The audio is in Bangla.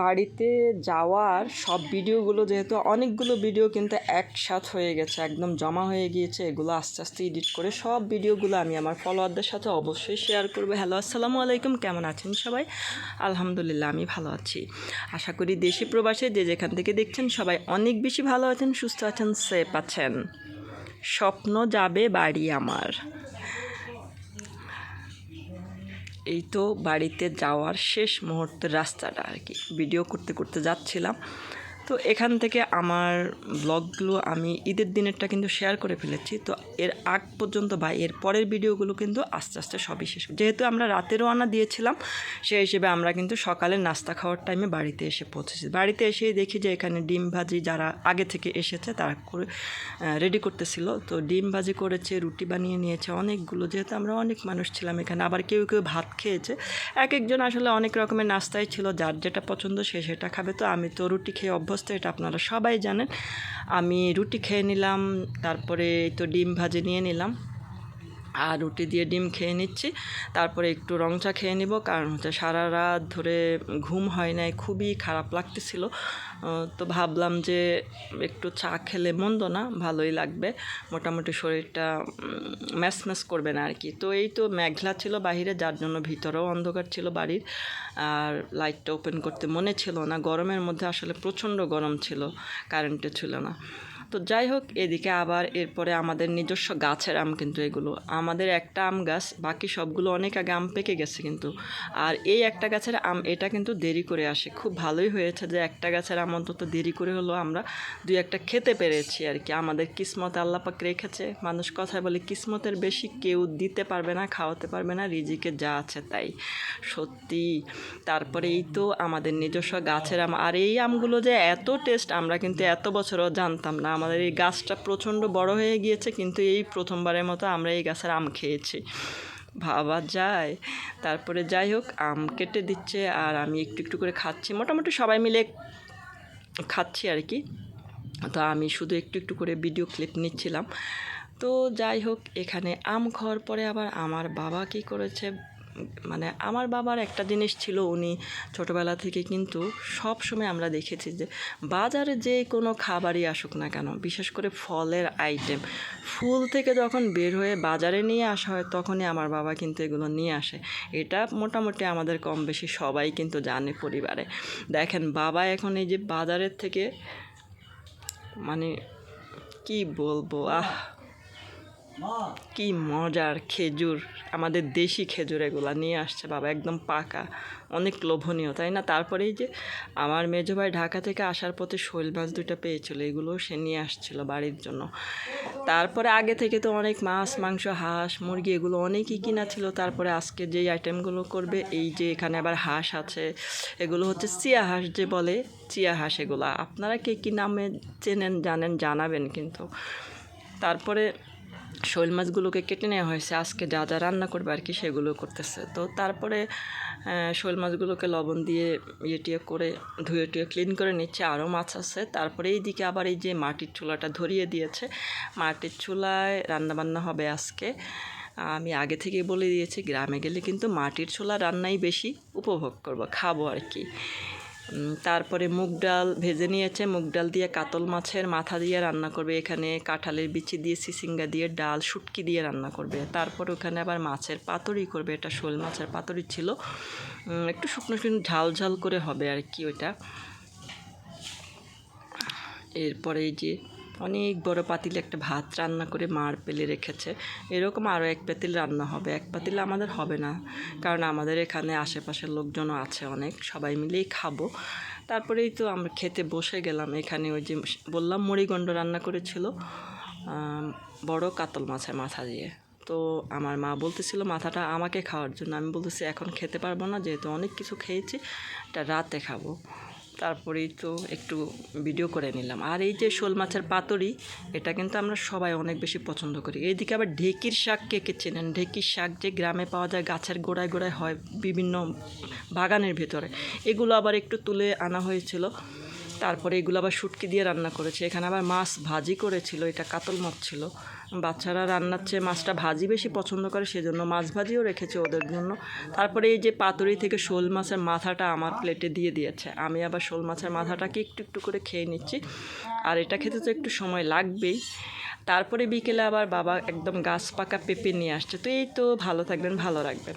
বাড়িতে যাওয়ার সব ভিডিওগুলো যেহেতু অনেকগুলো ভিডিও কিন্তু একসাথ হয়ে গেছে, একদম জমা হয়ে গিয়েছে, এগুলো আস্তে আস্তে এডিট করে সব ভিডিওগুলো আমি আমার ফলোয়ারদের সাথে অবশ্যই শেয়ার করব। হ্যালো আসসালামু আলাইকুম, কেমন আছেন সবাই? আলহামদুলিল্লাহ, আমি ভালো আছি। আশা করি দেশি প্রবাসে যে যেখান থেকে দেখছেন সবাই অনেক বেশি ভালো আছেন, সুস্থ আছেন, সেফ আছেন। স্বপ্ন যাবে বাড়ি আমার। এই তো বাড়িতে যাওয়ার শেষ মুহূর্তের রাস্তাটা আর কি। ভিডিও করতে করতে যাচ্ছিলাম। তো এখান থেকে আমার ব্লগগুলো আমি ঈদের দিনেরটা কিন্তু শেয়ার করে ফেলেছি। তো এর আগ পর্যন্ত বা এর পরের ভিডিওগুলো কিন্তু আস্তে আস্তে সবই শেষ যেহেতু আমরা রাতে রওনা দিয়েছিলাম, সেই হিসেবে আমরা কিন্তু সকালে নাস্তা খাওয়ার টাইমে বাড়িতে এসে পৌঁছেছি। বাড়িতে এসেই দেখি যে এখানে ডিম ভাজি যারা আগে থেকে এসেছে, তারা করে রেডি করতেছিল। তো ডিম ভাজি করেছে, রুটি বানিয়ে নিয়েছে, অনেকগুলো। যেহেতু আমরা অনেক মানুষ ছিলাম এখানে, আবার কেউ কেউ ভাত খেয়েছে। এক একজন আসলে অনেক রকমের নাস্তাই ছিল, যার যেটা পছন্দ সে সেটা খাবে। তো আমি তো রুটি খেয়ে অভ্যস্ত এটা আপনারা সবাই জানেন। আমি রুটি খেয়ে নিলাম তারপরে তো ডিম ভাজে নিয়ে নিলাম। আর রুটি দিয়ে ডিম খেয়ে নিচ্ছি। তারপরে একটু রং চা খেয়ে নিব, কারণ হচ্ছে সারা রাত ধরে ঘুম হয় নাই, খুবই খারাপ লাগতেছিল। তো ভাবলাম যে একটু চা খেলে মন্দ না, ভালোই লাগবে। মোটামুটি শরীরটা ম্যাচ ম্যাচ করবে না আর কি তো এই তো মেঘলা ছিল বাহিরে, যার জন্য ভিতরেও অন্ধকার ছিল বাড়ির। আর লাইটটা ওপেন করতে মনে ছিল না। গরমের মধ্যে আসলে প্রচণ্ড গরম ছিল কারেন্টে ছিল না। তো যাই হোক, এদিকে আবার এরপরে আমাদের নিজস্ব গাছের আম কিন্তু এগুলো। আমাদের একটা আম গাছ, বাকি সবগুলো অনেক আগে আম পেকে গেছে কিন্তু। আর এই একটা গাছের আম, এটা কিন্তু দেরি করে আসে। খুব ভালোই হয়েছে যে একটা গাছের আম অন্তত দেরি করে হলো আমরা দুই একটা খেতে পেরেছি আর কি। আমাদের কিসমত আল্লাপাক রেখেছে। মানুষ কথায় বলে, কিসমতের বেশি কেউ দিতে পারবে না, খাওয়াতে পারবে না, রিজিকে যা আছে তাই। সত্যি। তারপরে এই তো আমাদের নিজস্ব গাছের আম। আর এই আমগুলো যে এত টেস্ট আমরা কিন্তু এত বছরও জানতাম না। আমাদের এই গাছটা প্রচণ্ড বড় হয়ে গিয়েছে, কিন্তু এই প্রথমবারের মতো আমরা এই গাছের আম খেয়েছি। ভাবা যায়। তারপরে যাই হোক, আম কেটে দিচ্ছে আর আমি একটু একটু করে খাচ্ছি। মোটামুটি সবাই মিলে খাচ্ছি আর কি। তো আমি শুধু একটু একটু করে ভিডিও ক্লিপ নিচ্ছিলাম। তো যাই হোক, এখানে আম খাওয়ার পরে আবার আমার বাবা কী করেছে? মানে আমার বাবার একটা জিনিস ছিল উনি ছোটোবেলা থেকে কিন্তু সব সময় আমরা দেখেছি যে বাজারে যে কোনো খাবারই আসুক না কেন, বিশেষ করে ফলের আইটেম ফুল থেকে যখন বের হয়ে বাজারে নিয়ে আসা হয় তখনই আমার বাবা কিন্তু এগুলো নিয়ে আসে। এটা মোটামুটি আমাদের কম বেশি সবাই কিন্তু জানে পরিবারে। দেখেন বাবা এখন এই যে বাজারের থেকে মানে কি বলব, আহ! কি মজার খেজুর। আমাদের দেশি খেজুর এগুলো নিয়ে আসছে বাবা, একদম পাকা। অনেক লোভনীয়, তাই না? তারপরেই যে আমার মেজো ভাই ঢাকা থেকে আসার পথে শৈল মাছ দুটো পেয়েছিল এগুলো সে নিয়ে আসছিল বাড়ির জন্য। তারপরে আগে থেকে তো অনেক মাছ, মাংস, হাঁস, মুরগি এগুলো অনেকই কিনা ছিল। তারপরে আজকে যেই আইটেমগুলো করবে, এই যে এখানে আবার হাঁস আছে, এগুলো হচ্ছে চিয়া হাঁস যে বলে, চিয়া হাঁস এগুলো। আপনারা কে কী নামে চেনেন, জানেন, জানাবেন কিন্তু। তারপরে শোল মাছগুলোকে কেটে নেওয়া হয়েছে। আজকে যা যা রান্না করবে আর কি সেগুলো করতেছে। তো তারপরে শোল মাছগুলোকে লবণ দিয়ে ইয়ে টিয়ে করে, ধুয়ে টুয়ে ক্লিন করে নিচ্ছে। আরও মাছ আছে। তারপরে এই দিকে আবার এই যে মাটির চুলাটা ধরিয়ে দিয়েছে। মাটির চুলায় রান্নাবান্না হবে আজকে। আমি আগে থেকেই বলে দিয়েছি, গ্রামে গেলে কিন্তু মাটির চুলা রান্নাই বেশি উপভোগ করব, খাব আর কি। তারপরে মুগ ডাল ভেজে নিয়েছে। মুগ ডাল দিয়ে কাতল মাছের মাথা দিয়ে রান্না করবে। এখানে কাঁঠালের বিচি দিয়ে, সিসিঙ্গা দিয়ে, ডাল, শুটকি দিয়ে রান্না করবে। তারপর ওখানে আবার মাছের পাতুরি করবে। এটা শোল মাছের পাতুরি ছিল। একটু শুকনো শুকনো ঝাল ঝাল করে হবে আর কি ওইটা এরপরে এই যে অনেক বড় পাতিলে একটা ভাত রান্না করে মার পেলে রেখেছে। এরকম আরও এক পাতিল রান্না হবে। এক পাতিল আমাদের হবে না, কারণ আমাদের এখানে আশেপাশের লোকজনও আছে অনেক, সবাই মিলেই খাব। তারপরেই তো আমরা খেতে বসে গেলাম। এখানে ওই যে বললাম মুড়িগণ্ড রান্না করেছিল বড় কাতল মাছের মাথা দিয়ে। তো আমার মা বলতেছিল, মাথাটা আমাকে খাওয়ার জন্য। আমি বলতেছি, এখন খেতে পারব না, যেহেতু অনেক কিছু খেয়েছি, এটা রাতে খাব। তারপরেই তো একটু ভিডিও করে নিলাম। আর এই যে শোল মাছের পাতুরি, এটা কিন্তু আমরা সবাই অনেক বেশি পছন্দ করি। এইদিকে আবার ঢেকির শাক কে কে চেনেন? ঢেকির শাক যে গ্রামে পাওয়া যায়, গাছের গোড়ায় গোড়ায় হয় বিভিন্ন বাগানের ভেতরে। এগুলো আবার একটু তুলে আনা হয়েছিল। তারপরে এগুলো আবার শুটকি দিয়ে রান্না করেছে। এখানে আবার মাছ ভাজি করেছিল, এটা কাতল মাছ ছিল। বাচ্চারা রান্নার চেয়ে মাছটা ভাজি বেশি পছন্দ করে, সেজন্য মাছ ভাজিও রেখেছে ওদের জন্য। তারপরে এই যে পাতুরি থেকে শোল মাছের মাথাটা আমার প্লেটে দিয়ে দিয়েছে। আমি আবার শোল মাছের মাথাটাকে একটু একটু করে খেয়ে নিচ্ছি। আর এটা খেতে তো একটু সময় লাগবেই। তারপরে বিকেলে আবার বাবা একদম গাছ পাকা পেঁপে নিয়ে আসছে। তো এই তো, ভালো থাকবেন, ভালো রাখবেন।